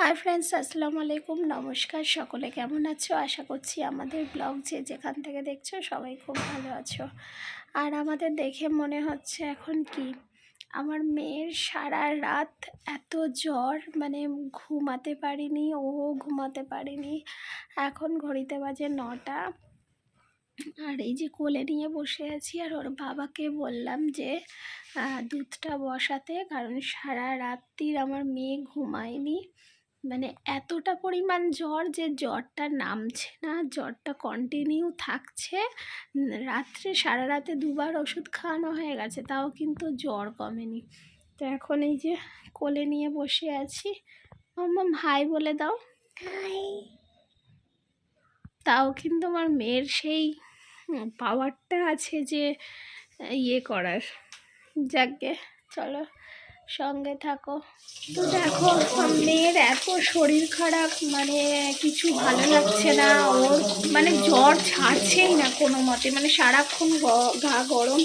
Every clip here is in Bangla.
হাই ফ্রেন্ডস আসসালামু আলাইকুম। নমস্কার, সকলে কেমন আছো? আশা করছি আমাদের ব্লগ যে যেখান থেকে দেখছ সবাই খুব ভালো আছো। আর আমাদের দেখে মনে হচ্ছে এখন কি? আমার মেয়ের সারা রাত এত জ্বর মানে ঘুমাতে পারিনি, ও ঘুমাতে পারিনি। এখন ঘড়িতে বাজে নটা। আর এই যে কোলে নিয়ে বসে আছি, আর ওর বাবাকে বললাম যে দুধটা বসাতে, কারণ সারা রাত্রির আমার মেয়ে ঘুমায়নি। মানে এতটা পরিমাণ জ্বর যে জ্বরটা নামছে না জ্বরটা কন্টিনিউ থাকছে। রাত্রে সারা রাতে দুবার ওষুধ খাওয়ানো হয়ে গেছে তাও কিন্তু জ্বর কমেনি। তো এখন এই যে কোলে নিয়ে বসে আছি মাম হাই বলে দাও। তাও কিন্তু আমার মেয়ের সেই পাওয়ারটা আছে যে ইয়ে করার। যাকে চলো। সঙ্গে থাকো। তো দেখো মেয়ের এত শরীর খারাপ মানে কিছু ভালো লাগছে না। ওর মানে জ্বর ছাড়ছেই না কোনো মতে। মানে সারাক্ষণ গ- গরম,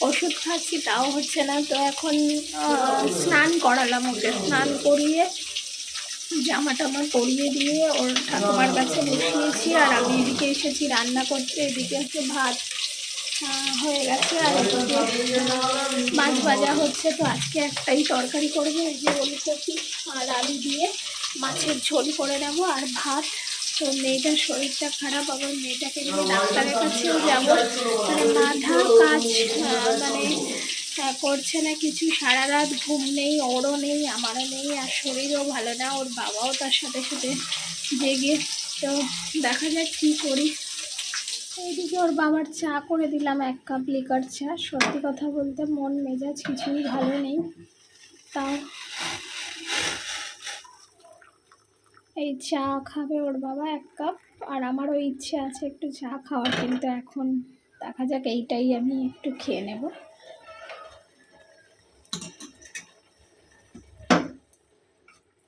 ওষুধ খাচ্ছি, তাও হচ্ছে না। তো এখন স্নান করালাম ওকে। স্নান করিয়ে জামা টামা পরিয়ে দিয়ে ওর ঠাকুমার কাছে বসিয়েছি। আর আমি এদিকে এসেছি রান্না করতে। এদিকে হচ্ছে ভাত। হয়ে গেছে আর মাছ ভাজা হচ্ছে, তো আজকে একটাই তরকারি করব, এই যে ওলকপি আর আলু দিয়ে মাছের ঝোল করে নেব আর ভাত। তো মেয়েটার শরীরটা খারাপ, আবার মেয়েটাকে নিয়ে ডাক্তারের কাছেও যাব। মানে মাথা, কাজ মানে করছে না কিছু। সারা রাত ঘুম নেই, ওরও নেই, আমারও নেই, আর শরীরও ভালো না। ওর বাবাও তার সাথে সাথে জেগে। তো দেখা যাক কী করি। এইদিকে ওর বাবার চা করে দিলাম, এক কাপ লিকার চা। সত্যি কথা বলতে মন, মেজাজ কিছুই ভালো নেই। তাও এই চা খাবে ওর বাবা এক কাপ, আর আমারও ইচ্ছে আছে একটু চা খাওয়ার, কিন্তু এখন দেখা যাক, এইটাই আমি একটু খেয়ে নেব।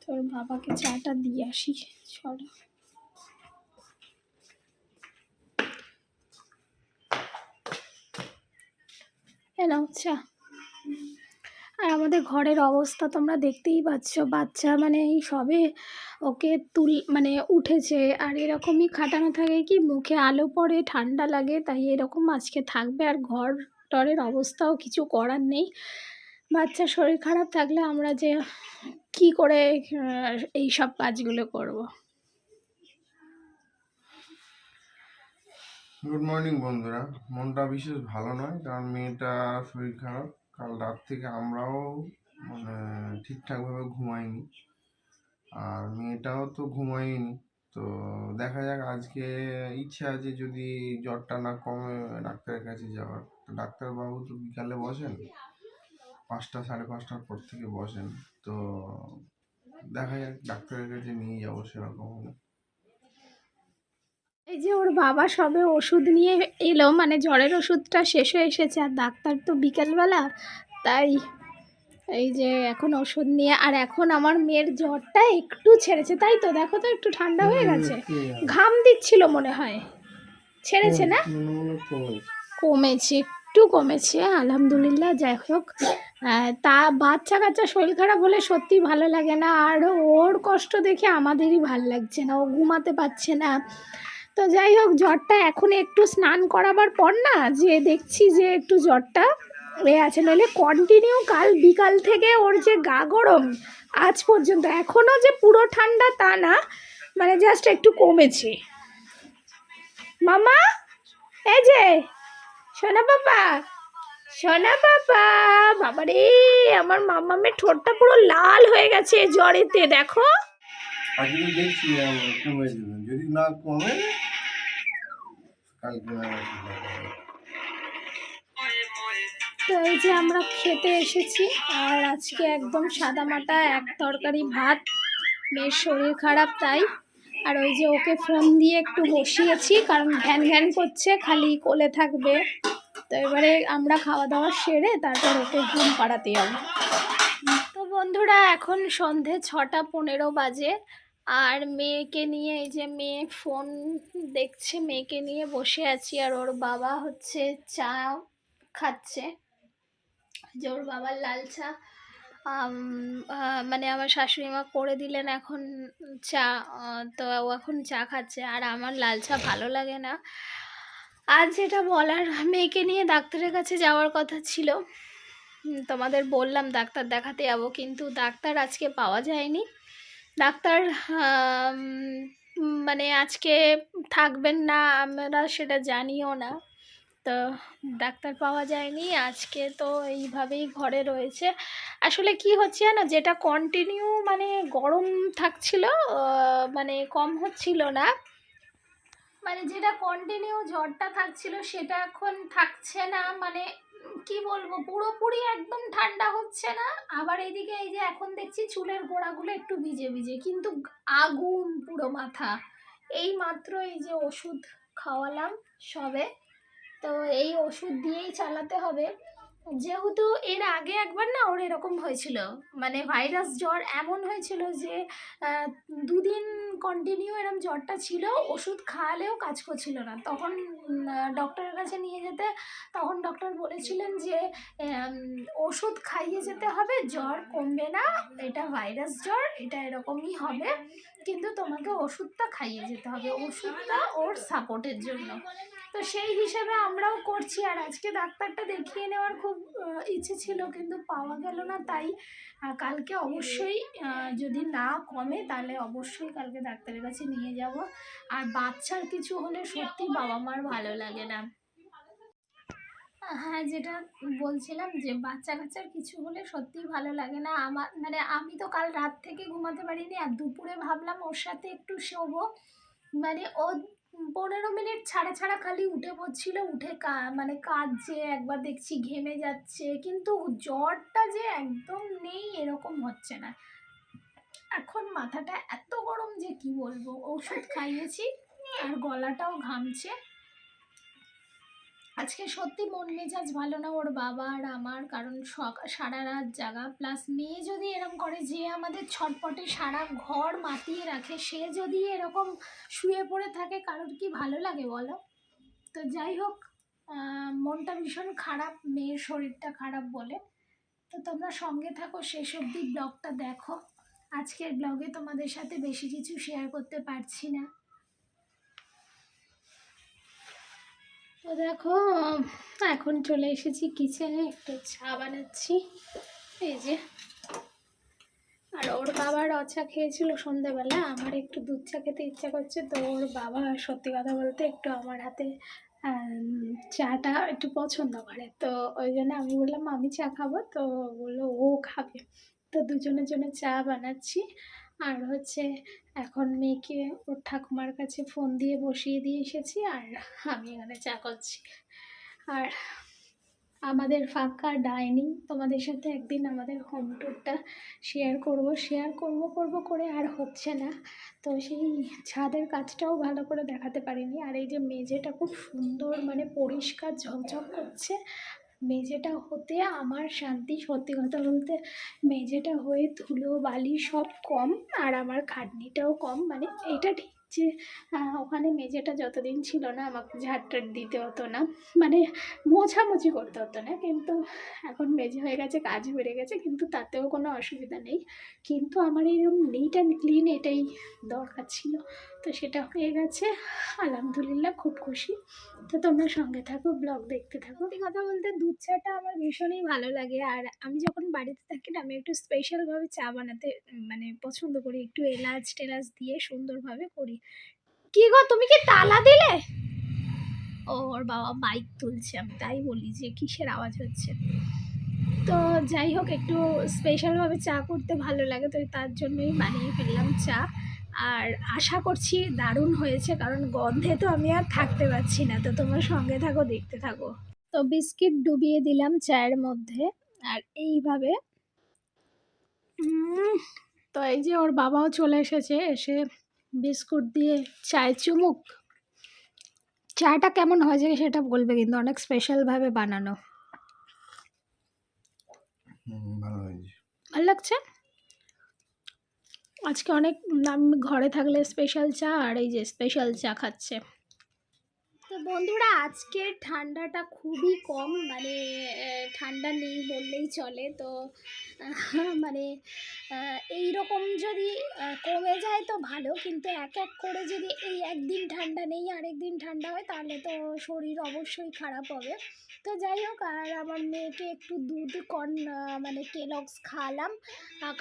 তোর বাবাকে চাটা দিয়ে আসি, চলো। নাও চা আর আমাদের ঘরের অবস্থা তোমরা দেখতেই পাচ্ছ, বাচ্চা মানে এই সবে ওকে তুল মানে উঠেছে। আর এরকমই খাটানো থাকে কি, মুখে আলো পড়ে, ঠান্ডা লাগে, তাই এরকম আজকে থাকবে। আর ঘর টরের অবস্থাও কিছু করার নেই। বাচ্চার শরীর খারাপ থাকলে আমরা যে কি করে এই সব কাজগুলো করব। গুড মর্নিং বন্ধুরা। মনটা বিশেষ ভালো নয়, কারণ মেয়েটা শরীর খারাপ। কাল রাত থেকে আমরাও মানে ঠিকঠাকভাবে ঘুমাইনি। আর মেয়েটাও তো ঘুমায়নি। তো দেখা যাক, আজকে ইচ্ছা আছে যদি জ্বরটা না কমে ডাক্তারের কাছে যাওয়ার। তো ডাক্তারবাবু তো বিকালে বসেন। পাঁচটা, সাড়ে পাঁচটার পর থেকে বসেন। তো দেখা যাক, ডাক্তারের কাছে নিয়ে যাব সেরকম হলে। এই যে ওর বাবা সবে ওষুধ নিয়ে এলো মানে জ্বরের ওষুধটা শেষ হয়ে এসেছে আর ডাক্তার তো বিকেলবেলা তাই এই যে এখন ওষুধ নিয়ে আর এখন আমার মেয়ের জ্বরটা একটু ছেড়েছে তাই তো? দেখো তো একটু ঠান্ডা হয়ে গেছে। ঘাম দিচ্ছিল মনে হয়। ছেড়েছে না? কমেছে। একটু কমেছে আলহামদুলিল্লাহ যাই হোক। তা বাচ্চা কাচ্চা শরীর খারাপ হলে সত্যি ভালো লাগে না আর ওর কষ্ট দেখে আমাদেরই ভালো লাগছে না ও ঘুমাতে পারছে না। তো যাই হোক, জ্বরটা এখন একটু স্নান করাবার পর না, যে দেখছি যে একটু জ্বরটা এ আছে, নইলে কন্টিনিউ কাল বিকাল থেকে ওর যে গা গরম, আজ পর্যন্ত। এখনও যে পুরো ঠান্ডা তা না মানে জাস্ট একটু কমেছে। মামা, এই যে, সোনা বাবা সোনা বাবা বাবা রে আমার মামামের ঠোঁটটা পুরো লাল হয়ে গেছে জ্বরেতে, দেখো। আজকে দেখছি যদি না কমে তো এই যে আমরা খেতে এসেছি, আর আজকে একদম সাদা মাটা এক তরকারি ভাত। মেয়ের শরীর খারাপ তাই। আর ওই যে ওকে ফোন দিয়ে একটু বসিয়েছি, কারণ ঘ্যান ঘ্যান করছে, খালি কোলে থাকবে। তো এবারে আমরা খাওয়া দাওয়া সেরে তারপর ওকে ঘুম পাড়াতে হবে তো বন্ধুরা, এখন সন্ধে ছটা পনেরো বাজে। আর মেয়েকে নিয়ে এই যে মেয়ে ফোন দেখছে, মেয়েকে নিয়ে বসে আছি আর ওর বাবা হচ্ছে চা খাচ্ছে। যে ওর বাবার লাল চা মানে আমার শাশুড়ি মা করে দিলেন এখন চা তো ও এখন চা খাচ্ছে আর আমার লাল চা ভালো লাগে না। আর যেটা বলার, মেয়েকে নিয়ে ডাক্তারের কাছে যাওয়ার কথা ছিল। তোমাদের বললাম ডাক্তার দেখাতে যাব, কিন্তু ডাক্তার আজকে পাওয়া যায়নি। ডাক্তার মানে আজকে থাকবেন না, আমরা সেটা জানিও না। তো ডাক্তার পাওয়া যায়নি, আজকে তো এইভাবেই ঘরে রয়েছে। আসলে কি হচ্ছে না যেটা কন্টিনিউ মানে গরম থাকছিল মানে কম হচ্ছিল না মানে যেটা কন্টিনিউ জ্বরটা থাকছিল সেটা এখন থাকছে না মানে কি বলব, পুরোপুরি একদম ঠান্ডা হচ্ছে না। আবার এইদিকে এই যে এখন দেখছি চুলের গোড়াগুলো একটু ভিজে ভিজে, কিন্তু আগুন পুরো মাথা। এই মাত্র এই যে ওষুধ খাওয়ালাম সবে। তো এই ওষুধ দিয়েই চালাতে হবে। যেহেতু এর আগে একবার না ওর এরকম হয়েছিল মানে ভাইরাস জ্বর এমন হয়েছিল যে দুদিন কন্টিনিউ এরকম জ্বরটা ছিল, ওষুধ খাওয়ালেও কাজ করছিল না। তখন ডক্টরের কাছে নিয়ে যেতে, তখন ডক্টর বলেছিলেন যে ওষুধ খাইয়ে যেতে হবে, জ্বর কমবে না, এটা ভাইরাস জ্বর, এটা এরকমই হবে, কিন্তু তোমাকে ওষুধটা খাইয়ে যেতে হবে, ওষুধটা ওর সাপোর্টের জন্য। তো সেই হিসেবে আমরাও করছি, আর আজকে ডাক্তারটা দেখিয়ে নেওয়ার খুব ইচ্ছে ছিল, কিন্তু পাওয়া গেল না, তাই কালকে অবশ্যই যদি না কমে, তাহলে অবশ্যই কালকে ডাক্তারের কাছে নিয়ে যাব। আর বাচ্চার কিছু হলে সত্যি বাবা মার ভালো লাগে না। হ্যাঁ যেটা বলছিলাম যে বাচ্চা কাচ্চার কিছু হলে সত্যিই ভালো লাগে না। আমার মানে আমি তো কাল রাত থেকে ঘুমাতে পারিনি আর দুপুরে ভাবলাম ওর সাথে একটু শোবো। মানে ও পনেরো মিনিট ছাড়া ছাড়া খালি উঠে পড়ছিল, উঠে মানে কাঁদছে, একবার দেখছি ঘেমে যাচ্ছে। কিন্তু জ্বরটা যে একদম নেই, এরকম হচ্ছে না। এখন মাথাটা এত গরম যে কি বলব? ওষুধ খাইয়েছি, আর গলাটাও ঘামছে। আজকে সত্যি মন মেজাজ ভালো না ওর বাবা আর আমার, কারণ সারা রাত জাগা। প্লাস মেয়ে যদি এরকম করে, যে আমাদের ছটপটে সারা ঘর মাতিয়ে রাখে, সে যদি এরকম শুয়ে পড়ে থাকে, কারোর কি ভালো লাগে বলো? তো যাই হোক মনটা ভীষণ খারাপ, মেয়ের শরীরটা খারাপ বলে। তো তোমরা সঙ্গে থাকো, শেষ অবধি ব্লগটা দেখো। আজকের ব্লগে তোমাদের সাথে বেশি কিছু শেয়ার করতে পারছি না। তো দেখো, এখন চলে এসেছি কিচেনে একটু চা বানাচ্ছি। এই যে, আর ওর বাবা রচা খেয়েছিল সন্ধেবেলা আমার একটু দুধ চা খেতে ইচ্ছা করছে, তো ওর বাবা সত্যি কথা বলতে একটু আমার হাতে চাটা একটু পছন্দ করে। তো ওই জন্য আমি বললাম আমি চা খাব? তো বলল, ও খাবে। দুজনের জন্য চা বানাচ্ছি। আর হচ্ছে এখন মেয়েকে ওর ঠাকুমার কাছে ফোন দিয়ে বসিয়ে দিয়ে এসেছি আর আমি এখানে চা করছি আর আমাদের ফাঁকা ডাইনিং, তোমাদের সাথে একদিন আমাদের হোম ট্যুরটা শেয়ার করব। শেয়ার করব করব করে আর হচ্ছে না। তো সেই ছাদের কাজটাও ভালো করে দেখাতে পারিনি। আর এই যে মেঝেটা খুব সুন্দর মানে পরিষ্কার ঝকঝক করছে। মেঝেটা হতে আমার শান্তি সত্যি কথা বলতে মেঝেটা হয়ে ধুলো, বালি সব কম আর আমার খাটনিটাও কম। মানে এটা ঠিক যে ওখানে মেঝেটা যতদিন ছিল না, আমাকে ঝাড়টাট দিতে হতো না। মানে মোছামুছি করতে হতো না, কিন্তু এখন মেঝে হয়ে গেছে, কাজ বেড়ে গেছে, কিন্তু তাতেও কোনো অসুবিধা নেই। কিন্তু আমার এরকম নিট অ্যান্ড ক্লিন এটাই দরকার ছিল। তো সেটা হয়ে গেছে। আলহামদুলিল্লাহ, খুব খুশি। তো তোমরা সঙ্গে থাকো ব্লগ দেখতে থাকো। এই কথা বলতে, দুধ চাটা আমার ভীষণই ভালো লাগে। আর আমি যখন বাড়িতে থাকি না, আমি একটু স্পেশালভাবে চা বানাতে মানে পছন্দ করি। একটু এলাচ টেলাচ দিয়ে সুন্দরভাবে করি। কি গো, তুমি কি তালা দিলে? ও, ওর বাবা বাইক তুলছে, আমি তাই বলি যে কিসের আওয়াজ হচ্ছে। তো যাই হোক, একটু স্পেশালভাবে চা করতে ভালো লাগে, তো তার জন্যই বানিয়ে ফেললাম চা। আর আশা করছি দারুণ হয়েছে, কারণ গন্ধে তো আমি আর থাকতে পারছি না, তো তোমার সঙ্গে থাকো, দেখতে থাকো। তো বিস্কিট ডুবিয়ে দিলাম চায়ের মধ্যে, আর এইভাবে তো এই যে ওর বাবাও চলে এসেছে, এসে বিস্কুট দিয়ে চায় চুমুক। চাটা কেমন হয়েছে সেটা বলবে কিন্তু অনেক স্পেশালভাবে বানানো। ভালো হয়েছে। ভালো লাগছে? আজকে অনেক ঘরে থাকলে স্পেশাল চা আর এই যে স্পেশাল চা খাচ্ছে। বন্ধুরা আজকে ঠান্ডাটা খুবই কম মানে ঠান্ডা নেই বললেই চলে। তো মানে এই রকম যদি কমে যায় তো ভালো, কিন্তু এক এক করে যদি এই একদিন ঠান্ডা নেই আরেক দিন ঠান্ডা হয়, তাহলে তো শরীর অবশ্যই খারাপ হবে। তো যাই হোক, আর আমার মেয়েকে একটু দুধ কর্ন মানে কেলক্স খাওয়ালাম।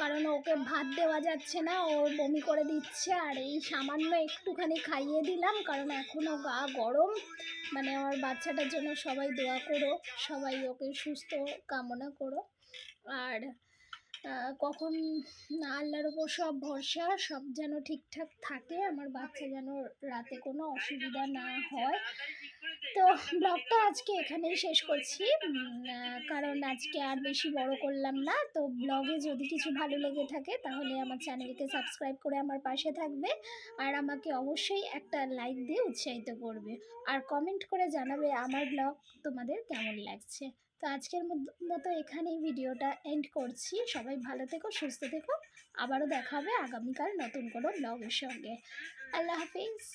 কারণ ওকে ভাত দেওয়া যাচ্ছে না, ও বমি করে দিচ্ছে, আর এই সামান্য একটুখানি খাইয়ে দিলাম, কারণ এখনও গা গরম। মানে আমার বাচ্চাটার জন্য সবাই দোয়া করো, সবাই ওকে সুস্থ কামনা করো। আর কখন আল্লাহর ওপর সব ভরসা, সব যেন ঠিকঠাক থাকে, আমার বাচ্চা যেন রাতে কোনো অসুবিধা না হয়। তো ব্লগটা আজকে এখানেই শেষ করছি। কারণ আজকে আর বেশি বড় করলাম না। তো ব্লগে যদি কিছু ভালো লেগে থাকে, তাহলে আমার চ্যানেলকে সাবস্ক্রাইব করে আমার পাশে থাকবে। আর আমাকে অবশ্যই একটা লাইক দিয়ে উৎসাহিত করবে। আর কমেন্ট করে জানাবে আমার ব্লগ তোমাদের কেমন লাগছে। তো আজকের মত- এখানেই ভিডিওটা এন্ড করছি। সবাই ভালো থেকো, সুস্থ থেকো। আবারও দেখা হবে আগামীকাল নতুন কোনো ব্লগের সঙ্গে। আল্লাহ হাফিজ।